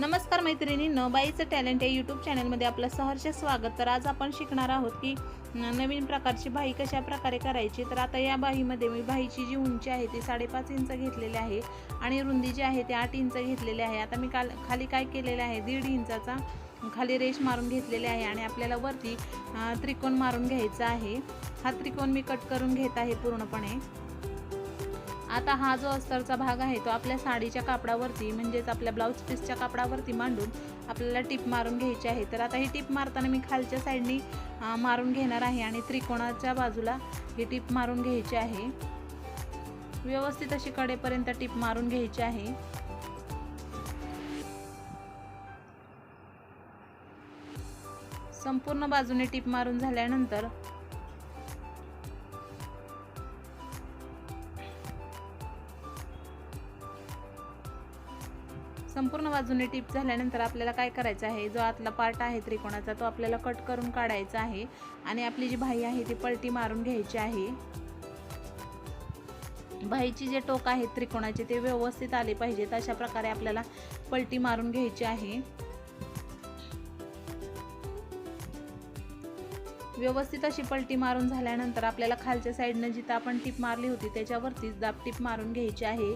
नमस्कार मैत्रिणींनो बाईचं टॅलेंट या यूट्यूब चॅनलमध्ये आपलं सहर्ष स्वागत. तर आज आपण शिकणार आहोत की नवीन प्रकारची बाई कशा प्रकारे करायची? तर आता या बाईमध्ये मी बाईची जी उंची आहे ती साडेपाच इंच घेतलेली आहे आणि रुंदी जी आहे ती आठ इंच घेतलेली आहे. आता मी काल खाली काय केलेलं आहे? दीड इंचाचा खाली रेश मारून घेतलेली आहे आणि आपल्याला वरती त्रिकोण मारून घ्यायचा आहे. हा त्रिकोण मी कट करून घेत आहे पूर्णपणे. आता हा जो अस्तरचा भाग आहे तो आपल्या साडीच्या कापडावरती म्हणजेच आपल्या ब्लाऊज पीसच्या कापडावरती मांडून आपल्याला टिप मारून घ्यायची आहे. तर आता ही टिप मारताना मी खालच्या साईडनी मारून घेणार आहे आणि त्रिकोणाच्या बाजूला ही टिप मारून घ्यायची आहे. व्यवस्थित अशी कडेपर्यंत टिप मारून घ्यायची आहे. संपूर्ण बाजूने टिप मारून झाल्यानंतर संपूर्ण बाजूने टिप झाल्यानंतर आपल्याला काय करायचं आहे? जो आतला पार्ट आहे त्रिकोणाचा तो आपल्याला कट करून काढायचा आहे. आणि आपली जी भाई आहे ती पलटी मारून घ्यायची आहे. भाईची जे टोक आहेत त्रिकोणाचे ते व्यवस्थित आले पाहिजेत. अशा प्रकारे आपल्याला पलटी मारून घ्यायची आहे. व्यवस्थित अशी पलटी मारून झाल्यानंतर आपल्याला खालच्या साईडनं जिथं आपण टीप मारली होती त्याच्यावरतीच दाब टीप मारून घ्यायची आहे.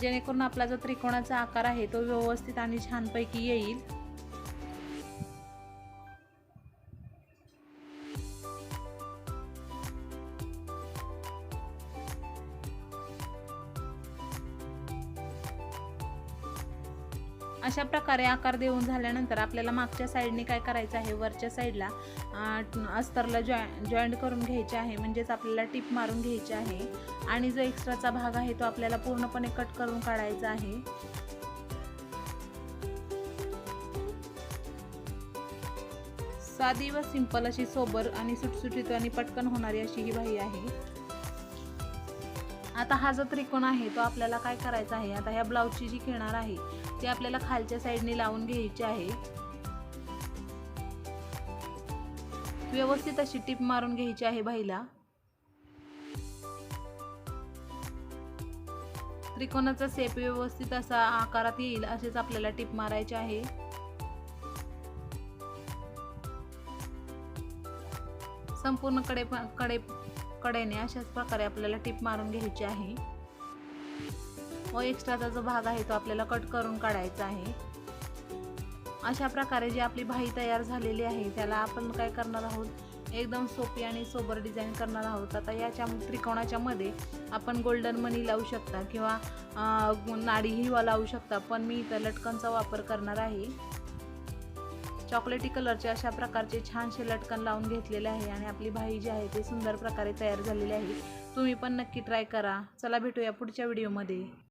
जेणेकरून आपला जो त्रिकोणाचा आकार आहे तो व्यवस्थित आणि छानपैकी येईल. अशा प्रकारे आकार देऊन झाल्यानंतर आपल्याला मागच्या साईडने काय करायचं आहे? वरच्या साईडला अस्तरला जॉ जॉईंट करून घ्यायचे आहे. म्हणजेच आपल्याला टिप मारून घ्यायची आहे. आणि जो एक्स्ट्राचा भाग आहे तो आपल्याला पूर्णपणे कट करून काढायचा आहे. साधी व सिंपल अशी सोबर आणि सुटसुटीत आणि पटकन होणारी अशी ही बाई आहे. आता हा जो त्रिकोण आहे तो आपल्याला काय करायचा आहे? आता ह्या ब्लाऊजची जी खेळणार आहे ती आपल्याला खालच्या साईडने लावून घ्यायची आहे. व्यवस्थित अशी टिप मारून घ्यायची आहे बाईला. त्रिकोणाचा सेप व्यवस्थित असा आकारात येईल असेच आपल्याला टिप मारायचे आहे. संपूर्णकडे कडे कडेने अशाच प्रकारे आपल्याला टिप मारून घ्यायची आहे. व एक्स्ट्राचा जो भाग आहे तो आपल्याला कट करून काढायचा आहे. अशा प्रकारे जी आपली भाई तयार झालेली आहे त्याला आपण काय करणार आहोत? एकदम सोपी आणि सोबर डिझाईन करणार आहोत. आता याच्या त्रिकोणाच्या मध्ये आपण गोल्डन मनी लावू शकता किंवा नाडी नाडीही लावू शकता पण मी इथं लटकनचा वापर करणार आहे. चॉकलेटी कलरचे अशा प्रकारचे छानसे लटकन लावून घेतलेले आहे आणि आपली भाई जी आहे ती सुंदर प्रकारे तयार झालेली आहे. तुम्ही पण नक्की ट्राय करा. चला भेटूया पुढच्या व्हिडिओमध्ये